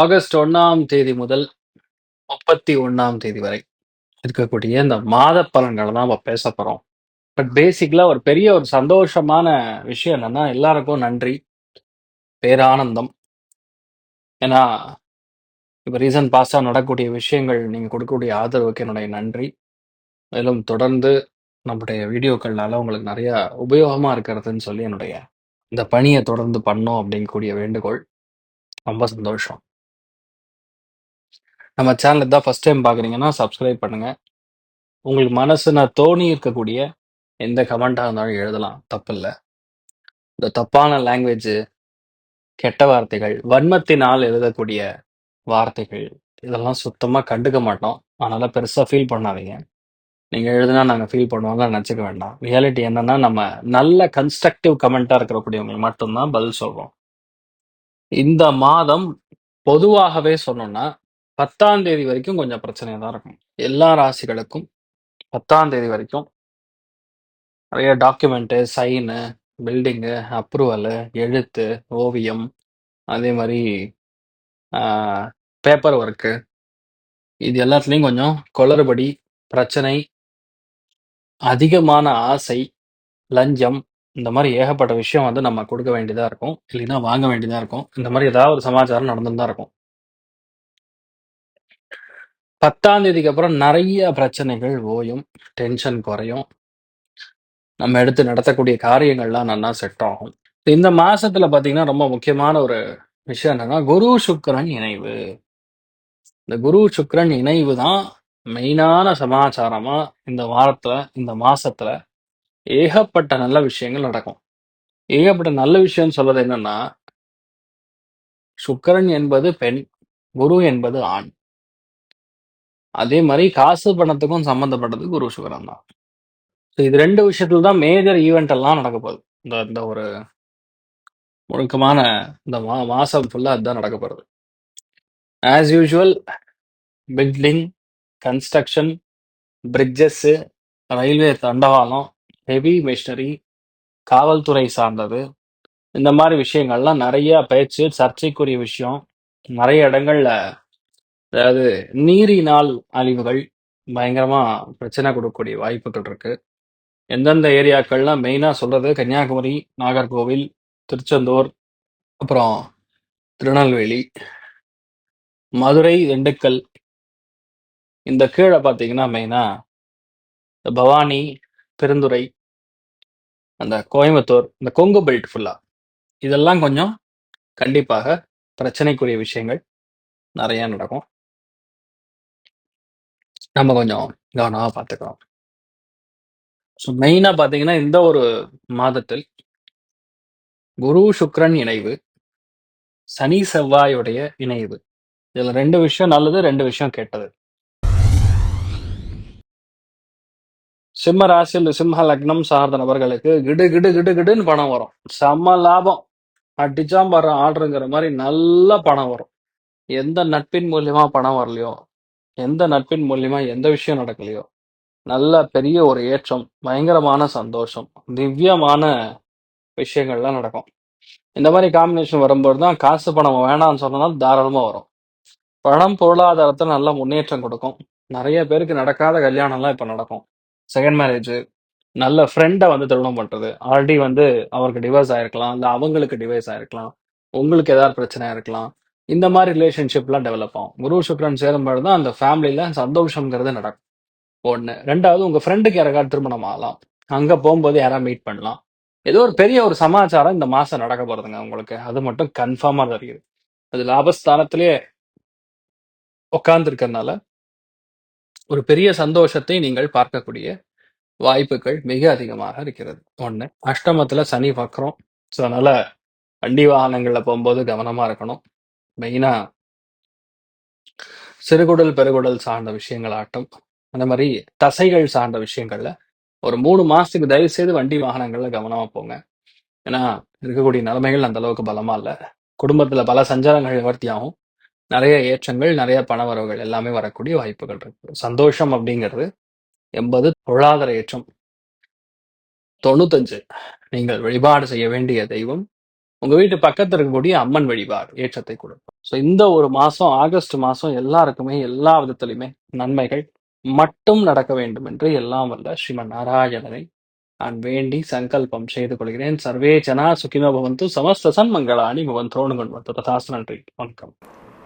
August ஒன்னாம் தேதி முதல் முப்பத்தி ஒன்னாம் தேதி வரை இருக்கக்கூடிய இந்த மாத பலன்களை தான் நம்ம பேச போறோம். பட் பேசிக்கலா ஒரு பெரிய ஒரு சந்தோஷமான விஷயம் என்னன்னா எல்லாருக்கும் நன்றி பேரானந்தம். ஏன்னா இப்போ ரீசன்ட் பாஸ்டாக நடக்கக்கூடிய விஷயங்கள் நீங்கள் கொடுக்கக்கூடிய ஆதரவுக்கு என்னுடைய நன்றி. மேலும் தொடர்ந்து நம்முடைய வீடியோக்கள்னால உங்களுக்கு நிறைய உபயோகமாக இருக்கிறதுன்னு சொல்லி என்னுடைய இந்த பணியை தொடர்ந்து பண்ணோம் அப்படிங்கக்கூடிய வேண்டுகோள். ரொம்ப சந்தோஷம். நம்ம சேனல் தான் ஃபர்ஸ்ட் டைம் பார்க்குறீங்கன்னா சப்ஸ்கிரைப் பண்ணுங்க. உங்களுக்கு மனசுன தோணி இருக்கக்கூடிய எந்த கமெண்ட்டாக இருந்தாலும் எழுதலாம். தப்பில்லை. இந்த தப்பான லாங்குவேஜ் கெட்ட வார்த்தைகள் வன்மத்தினால் எழுதக்கூடிய வார்த்தைகள் இதெல்லாம் சுத்தமாக கண்டுக்க மாட்டோம். அதனால பெருசாக ஃபீல் பண்ணாதீங்க. நீங்கள் எழுதுனா நாங்கள் ஃபீல் பண்ணுவோம்லாம் நினச்சிக்க வேண்டாம். ரியாலிட்டி என்னன்னா நம்ம நல்ல கன்ஸ்ட்ரக்டிவ் கமெண்ட்டாக இருக்கக்கூடியவங்களுக்கு மட்டும்தான் பதில் சொல்கிறோம் இந்த மாதம் பொதுவாகவே சொன்னோம்னா பத்தாம் தேதி வரைக்கும் கொஞ்சம் பிரச்சனையாக தான் இருக்கும். எல்லா ராசிகளுக்கும் பத்தாம் தேதி வரைக்கும் நிறைய டாக்குமெண்ட்டு சைனு பில்டிங்கு அப்ரூவலு எழுத்து ஓவியம் அதே மாதிரி பேப்பர் ஒர்க்கு இது எல்லாத்துலேயும் கொஞ்சம் குளறுபடி பிரச்சனை அதிகமான ஆசை லஞ்சம் இந்த மாதிரி ஏகப்பட்ட விஷயம் வந்து நம்ம கொடுக்க வேண்டியதா இருக்கும். இல்லைன்னா வாங்க வேண்டியதா இருக்கும். இந்த மாதிரி ஏதாவது ஒரு சமாச்சாரம் நடந்துதான் தான் இருக்கும். பத்தாம் தேதிக்கு அப்புறம் நிறைய பிரச்சனைகள் ஓயும் டென்ஷன் குறையும். நம்ம எடுத்து நடத்தக்கூடிய காரியங்கள்லாம் நல்லா செட் ஆகும். இந்த மாசத்துல பாத்தீங்கன்னா ரொம்ப முக்கியமான ஒரு விஷயம் என்னன்னா குரு சுக்கிரன் இணைவு. இந்த குரு சுக்கிரன் இணைவு தான் மெயினான சமாச்சாரமா இந்த வாரத்துல இந்த மாசத்துல ஏகப்பட்ட நல்ல விஷயங்கள் நடக்கும். ஏகப்பட்ட நல்ல விஷயம்னு சொல்றது என்னன்னா சுக்கிரன் என்பது பெண் குரு என்பது ஆண். அதே மாதிரி காசு பணத்துக்கும் சம்மந்தப்பட்டது குரு சுக்கிரன் தான். ஸோ இது ரெண்டு விஷயத்துல தான் மேஜர் ஈவெண்ட் எல்லாம் நடக்க போகுது. இந்த இந்த ஒரு முழுக்கமான இந்த மா மாசம் ஃபுல்லா அதுதான் நடக்க போறது. As usual building construction bridges railway தண்டவாளம் ஹெவி மிஷினரி காவல்துறை சார்ந்தது. இந்த மாதிரி விஷயங்கள்லாம் நிறைய பேச்சு சர்ச்சைக்குரிய விஷயம். நிறைய இடங்கள்ல அதாவது நீரினால் அழிவுகள் பயங்கரமா பிரச்சனை கொடுக்கக்கூடிய வாய்ப்புகள் இருக்கு. எந்தெந்த ஏரியாக்கள்லாம் மெயினா சொல்றது கன்னியாகுமரி நாகர்கோவில் திருச்செந்தூர் அப்புறம் திருநெல்வேலி மதுரை திண்டுக்கல் இந்த கீழே பார்த்தீங்கன்னா மெயினா இந்த பவானி பெருந்துறை அந்த கோயம்புத்தூர் இந்த கொங்கு பெல்ட் ஃபுல்லா இதெல்லாம் கொஞ்சம் கண்டிப்பாக பிரச்சனைக்குரிய விஷயங்கள் நிறைய நடக்கும். நம்ம கொஞ்சம் கவனமாக பார்த்துக்கிறோம் ஸோ மெயினாக பார்த்தீங்கன்னா இந்த ஒரு மாதத்தில் குரு சுக்ரன் இணைவு சனி செவ்வாயுடைய இணைவு. இதுல ரெண்டு விஷயம் நல்லது ரெண்டு விஷயம் கெட்டது. சிம்ம ராசியில் சிம்ம லக்னம் சார்ந்த நபர்களுக்கு கிடு கிடு கிடு கிடுன்னு பணம் வரும். செம்ம லாபம். அடிச்சாம் பாரு ஆர்டருங்கிற மாதிரி நல்ல பணம் வரும். எந்த நட்பின் மூலியமா பணம் வரலையோ எந்த நட்பின் மூலியமா எந்த விஷயம் நடக்கலையோ நல்ல பெரிய ஒரு ஏற்றம் பயங்கரமான சந்தோஷம் திவ்யமான விஷயங்கள்லாம் நடக்கும். இந்த மாதிரி காம்பினேஷன் வரும்போது தான் காசு பணம் வேணாம்னு சொன்னால் தாராளமாக வரும். பணம் பொருளாதாரத்தை நல்ல முன்னேற்றம் கொடுக்கும். நிறைய பேருக்கு நடக்காத கல்யாணம்லாம் இப்போ நடக்கும். செகண்ட் மேரேஜ் நல்ல ஃப்ரெண்டை வந்து திருமணம் பண்றது. ஆல்ரெடி வந்து அவருக்கு டிவோர்ஸ் ஆயிருக்கலாம். இல்லை அவங்களுக்கு டிவைஸ் ஆயிருக்கலாம். உங்களுக்கு ஏதாவது பிரச்சனை இருக்கலாம். இந்த மாதிரி ரிலேஷன்ஷிப்லாம் டெவலப் ஆகும். குரு சுக்ரன் சேரும்போது தான் அந்த ஃபேமிலியில சந்தோஷம்ங்கிறது நடக்கும். ஒன்று ரெண்டாவது உங்க ஃப்ரெண்டுக்கு யாராவது திருமணம் ஆகலாம். அங்கே போகும்போது யாராவது மீட் பண்ணலாம். ஏதோ ஒரு பெரிய ஒரு சமாச்சாரம் இந்த மாசம் நடக்க போறதுங்க உங்களுக்கு. அது மட்டும் கன்ஃபார்மா தெரியுது. அது லாபஸ்தானத்திலேயே உட்காந்துருக்கறனால ஒரு பெரிய சந்தோஷத்தை நீங்கள் பார்க்கக்கூடிய வாய்ப்புகள் மிக அதிகமாக இருக்கிறது. ஒண்ணு அஷ்டமத்துல சனி பக்கரம் ஸோ அதனால வண்டி வாகனங்கள்ல போகும்போது கவனமா இருக்கணும். மெயினா சிறுகுடல் பெருகுடல் சார்ந்த விஷயங்கள் ஆட்டம். அந்த மாதிரி தசைகள் சார்ந்த விஷயங்கள்ல ஒரு மூணு மாசத்துக்கு தயவு செய்து வண்டி வாகனங்கள்ல கவனமா போங்க. ஏன்னா இருக்கக்கூடிய நிலைமைகள் அந்த அளவுக்கு பலமா இல்ல. குடும்பத்துல பல சஞ்சாரங்கள் நிவர்த்தி ஆகும். நிறைய ஏற்றங்கள் நிறைய பண வரவுகள் எல்லாமே வரக்கூடிய வாய்ப்புகள் இருக்கு. சந்தோஷம் அப்படிங்கிறது எண்பது பொருளாதார ஏற்றம். தொண்ணூத்தஞ்சு நீங்கள் வழிபாடு செய்ய வேண்டிய தெய்வம். உங்க வீட்டு பக்கத்துல இருக்கக்கூடிய அம்மன் வழிபாடு ஏற்றத்தை கொடுக்கும். ஸோ இந்த ஒரு மாசம் ஆகஸ்ட் மாசம் எல்லாருக்குமே எல்லா விதத்திலையுமே நன்மைகள் மட்டும் நடக்க வேண்டும் என்று எல்லாம் வல்ல ஸ்ரீமன் நாராயணனை நான் வேண்டி சங்கல்பம் செய்து கொள்கிறேன். சர்வே ஜனா சுகினோ பவந்து சமஸ்த சன்மங்களாணி பவந்தோனு கொண்டு ததாசு நன்றி. வணக்கம்.